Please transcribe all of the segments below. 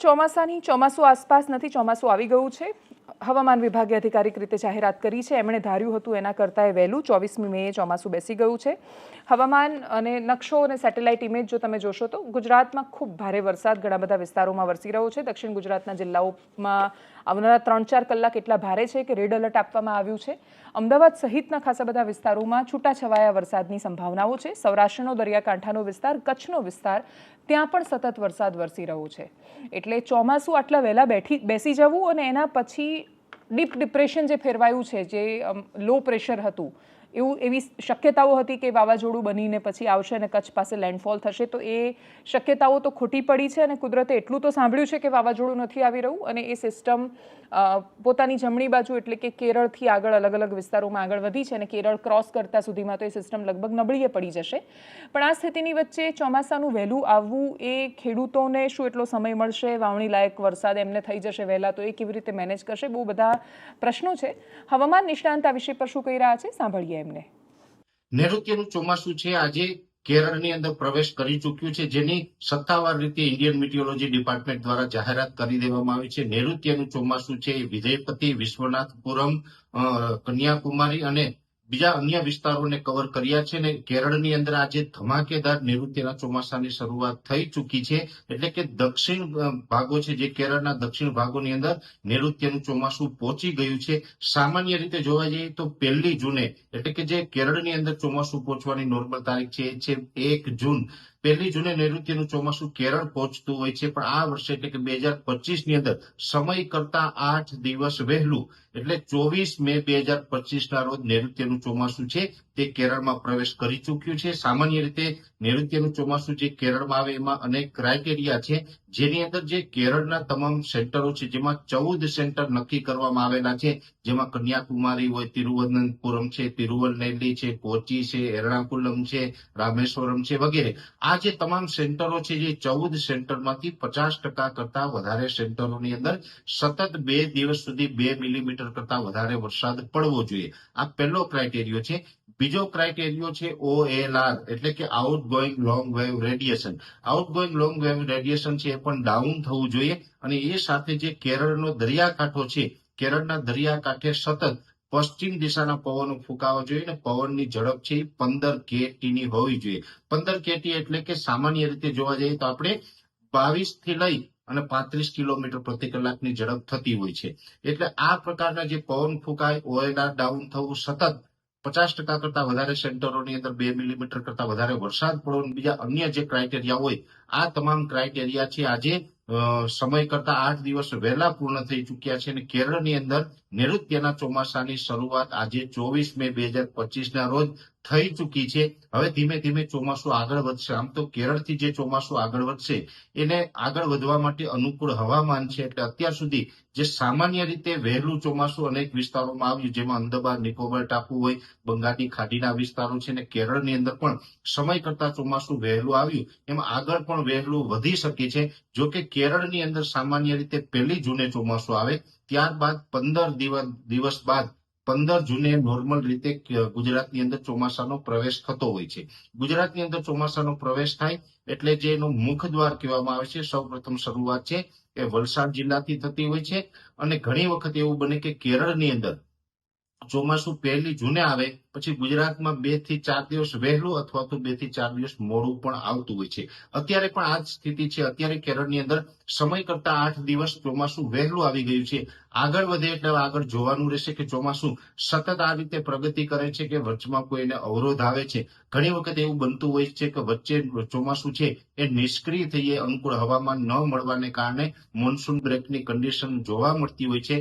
ચોમાસાની ચોમાસું આસપાસ નથી, ચોમાસું આવી ગયું છે. હવામાન વિભાગે અધિકારિક રીતે જાહેરાત કરી છે. એમણે ધાર્યું હતું એના કરતાં એ વહેલું, ચોવીસમી મેએ ચોમાસું બેસી ગયું છે. હવામાન અને નકશો અને સેટેલાઇટ ઇમેજ જો તમે જોશો તો ગુજરાતમાં ખૂબ ભારે વરસાદ ઘણા બધા વિસ્તારોમાં વરસી રહ્યો છે. દક્ષિણ ગુજરાતના જિલ્લાઓમાં આવનારા ત્રણ ચાર કલાક એટલા ભારે છે કે રેડ એલર્ટ આપવામાં આવ્યું છે. અમદાવાદ સહિતના ખાસા બધા વિસ્તારોમાં છૂટાછવાયા વરસાદની સંભાવનાઓ છે. સૌરાષ્ટ્રનો દરિયાકાંઠાનો વિસ્તાર, કચ્છનો વિસ્તાર ત્યાં પણ સતત વરસાદ વરસી રહ્યો છે. એટલે ચોમાસું આટલા વહેલા બેઠી, બેસી જવું અને એના પછી ડીપ ડિપ્રેશન જે ફેરવાયું છે, જે લો પ્રેશર હતું એવું એવી શક્યતાઓ હતી કે વાવાઝોડું બનીને પછી આવશે અને કચ્છ પાસે લેન્ડફોલ થશે. તો એ શક્યતાઓ તો ખોટી પડી છે અને કુદરતે એટલું તો સાંભળ્યું છે કે વાવાઝોડું નથી આવી રહ્યું અને એ સિસ્ટમ પોતાની જમણી બાજુ એટલે કે કેરળથી આગળ અલગ અલગ વિસ્તારોમાં આગળ વધી છે અને કેરળ ક્રોસ કરતા સુધીમાં તો એ સિસ્ટમ લગભગ નબળીએ પડી જશે. પણ આ સ્થિતિની વચ્ચે ચોમાસાનું વહેલું આવવું એ ખેડૂતોને શું એટલો સમય મળશે? વાવણી લાયક વરસાદ એમને થઈ જશે વહેલા તો એ કેવી રીતે મેનેજ કરશે? બહુ બધા પ્રશ્નો છે. હવામાન નિષ્ણાંત આ વિષય પર શું કહી રહ્યા છે? સાંભળીએ. એમને. નૈઋત્યનું ચોમાસું છે? આજે કેરળની અંદર પ્રવેશ કરી ચૂક્યું છે, જેની સત્તાવાર રીતે ઇન્ડિયન મિટિયોલોજી ડિપાર્ટમેન્ટ દ્વારા જાહેરાત કરી દેવામાં આવી છે. નૈઋત્યનું ચોમાસું છે વિજયપતિ વિશ્વનાથપુરમ કન્યાકુમારી અને બીજા અન્ય વિસ્તારોને કવર કર્યા છે અને કેરળની અંદર આજે ધમાકેદાર નૈઋત્યના ચોમાસાની શરૂઆત થઈ ચૂકી છે. એટલે કે દક્ષિણ ભાગો છે જે કેરળના દક્ષિણ ભાગોની અંદર નૈઋત્યનું ચોમાસું પહોંચી ગયું છે. સામાન્ય રીતે જોવા જઈએ તો પહેલી જૂને, એટલે કે જે કેરળની અંદર ચોમાસું પહોંચવાની નોર્મલ તારીખ છે એ છે એક જૂન. પહેલી જૂને નૈઋત્યનું ચોમાસું કેરળ પહોંચતું હોય છે, પણ આ વર્ષે એટલે કે બે હજાર પચીસની અંદર સમય કરતા આઠ દિવસ વહેલું, એટલે ચોવીસ મે બે હજાર પચીસ ના રોજ નૈઋત્યનું ચોમાસું છે. તે કેરળમાં પ્રવેશ કરી ચૂક્યું છે. સામાન્ય રીતે નૈઋત્યનું ચોમાસું જે કેરળમાં આવે એમાં અનેક ક્રાઇટેરિયા છે. જેની અંદર જે કેરળના તમામ સેન્ટરો છે, જેમાં ચૌદ સેન્ટર નક્કી કરવામાં આવેલા છે, જેમાં કન્યાકુમારી હોય, તિરુવનંતપુરમ છે તિરુવલનેલી છે, કોચી છે, એર્ણાકુલમ છે, રામેશ્વરમ છે વગેરે. આ જે તમામ સેન્ટરો છે, જે ચૌદ સેન્ટરમાંથી પચાસ ટકા કરતા વધારે સેન્ટરોની અંદર સતત બે દિવસ સુધી બે મિલીમીટર કરતા વધારે વરસાદ પડવો જોઈએ. આ પહેલો ક્રાઇટેરિયો છે. બીજો ક્રાઇટેરિયો છે ઓએલઆર એટલે કે outgoing long wave radiation outgoing long wave radiation છે એ પણ ડાઉન થવું જોઈએ અને એ સાથે જે કેરળનો દરિયાકાંઠો છે, કેરળના દરિયાકાંઠે સતત પશ્ચિમ દિશાના પવનો ફૂંકાવા જોઈએ અને પવનની ઝડપ છે પંદર કેટીની હોવી જોઈએ. પંદર કેટી એટલે કે સામાન્ય રીતે જોવા જઈએ તો આપણે બાવીસથી લઈ અને પાંત્રીસ કિલોમીટર પ્રતિ કલાકની ઝડપ થતી હોય છે. એટલે આ પ્રકારના જે પવન ફૂંકાય ઓએલઆર ડાઉન થવું સતત પચાસ ટકા કરતા વધારે સેન્ટરોની અંદર બે મિલીમીટર કરતા વધારે વરસાદ પડવો બીજા અન્ય જે ક્રાઇટેરિયા હોય, આ તમામ ક્રાઇટેરિયા છે આજે સમય કરતા આઠ દિવસ વહેલા પૂર્ણ થઈ ચૂક્યા છે અને કેરળની અંદર નૈઋત્યના ચોમાસાની શરૂઆત આજે ચોવીસ મે બે હજાર પચીસ ના રોજ થઈ ચૂકી છે. હવે ધીમે ધીમે ચોમાસું આગળ વધશે. આમ તો કેરળથી જે ચોમાસું આગળ વધશે, એને આગળ વધવા માટે અનુકૂળ હવામાન છે. એટલે અત્યાર સુધી જે સામાન્ય રીતે વહેલું ચોમાસું અનેક વિસ્તારોમાં આવ્યું, જેમાં અંદમાન નિકોબાર, ટાપુ હોય, બંગાળની ખાડીના વિસ્તારો છે અને કેરળની અંદર પણ સમય કરતા ચોમાસું વહેલું આવ્યું. એમાં આગળ પણ વહેલું વધી શકે છે. જો કે કેરળની અંદર સામાન્ય રીતે પહેલી જૂને ચોમાસું આવે, ત્યારબાદ પંદર દિવસ બાદ પંદર જૂને નોર્મલ રીતે ગુજરાતની અંદર ચોમાસાનો પ્રવેશ થતો હોય છે. ગુજરાતની અંદર ચોમાસાનો પ્રવેશ થાય એટલે જે એનો મુખ દ્વાર કહેવામાં આવે છે સૌ પ્રથમ શરૂઆત છે એ વલસાડ જિલ્લાથી થતી હોય છે. અને ઘણી વખત એવું બને કે કેરળની અંદર ચોમાસું પહેલી જૂને આવે, પછી ગુજરાતમાં બેથી ચાર દિવસ વહેલું અથવા તો બેથી ચાર દિવસ મોડું પણ આવતું હોય છે. અત્યારે પણ આ જ સ્થિતિ છે. અત્યારે કેરળની અંદર સમય કરતા આઠ દિવસ ચોમાસું વહેલું આવી ગયું છે. આગળ વધે એટલે આગળ જોવાનું રહેશે કે ચોમાસું સતત આ રીતે પ્રગતિ કરે છે કે વચમાં કોઈને અવરોધ આવે છે. ઘણી વખત એવું બનતું હોય છે કે વચ્ચે ચોમાસું છે એ નિષ્ક્રિય થઈએ, અનુકૂળ હવામાન ન મળવાને કારણે મોન્સૂન બ્રેકની કન્ડિશન જોવા મળતી હોય છે.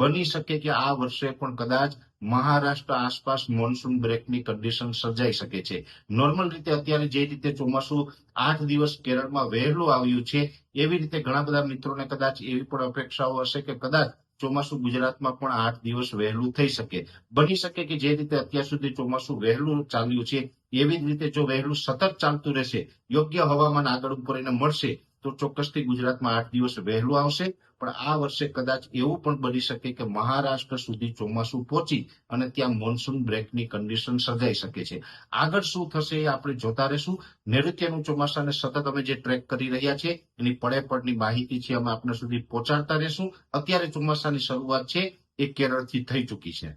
બની શકે કે આ વર્ષે પણ કદાચ મહારાષ્ટ્ર આસપાસ મોન્સૂન બ્રેકની કન્ડિશન સર્જાઈ શકે છે. નોર્મલ રીતે અત્યારે જે રીતે ચોમાસું આઠ દિવસ કેરળમાં વહેલું આવ્યું છે, એવી રીતે ઘણા બધા મિત્રોને કદાચ એવી પણ અપેક્ષાઓ હશે કે કદાચ ચોમાસું ગુજરાતમાં પણ આઠ દિવસ વહેલું થઈ શકે. બની શકે કે જે રીતે અત્યાર સુધી ચોમાસું વહેલું ચાલ્યું છે એવી જ રીતે જો વહેલું સતત ચાલતું રહેશે, યોગ્ય હવામાન આગળ ઉપર એને મળશે, તો ચોક્કસથી ગુજરાતમાં આઠ દિવસ વહેલું આવશે. પણ આ વર્ષે કદાચ એવું પણ બની શકે કે મહારાષ્ટ્ર સુધી ચોમાસું પહોંચી અને ત્યાં મોન્સૂન બ્રેકની કન્ડિશન સર્જાઈ શકે છે. આગળ શું થશે એ આપણે જોતા રહેશું. નૈઋત્યનું ચોમાસાને સતત અમે જે ટ્રેક કરી રહ્યા છે એની પડે પડની માહિતી છે, અમે આપણે સુધી પહોંચાડતા રહેશું. અત્યારે ચોમાસાની શરૂઆત છે, એ કેરળથી થઈ ચૂકી છે.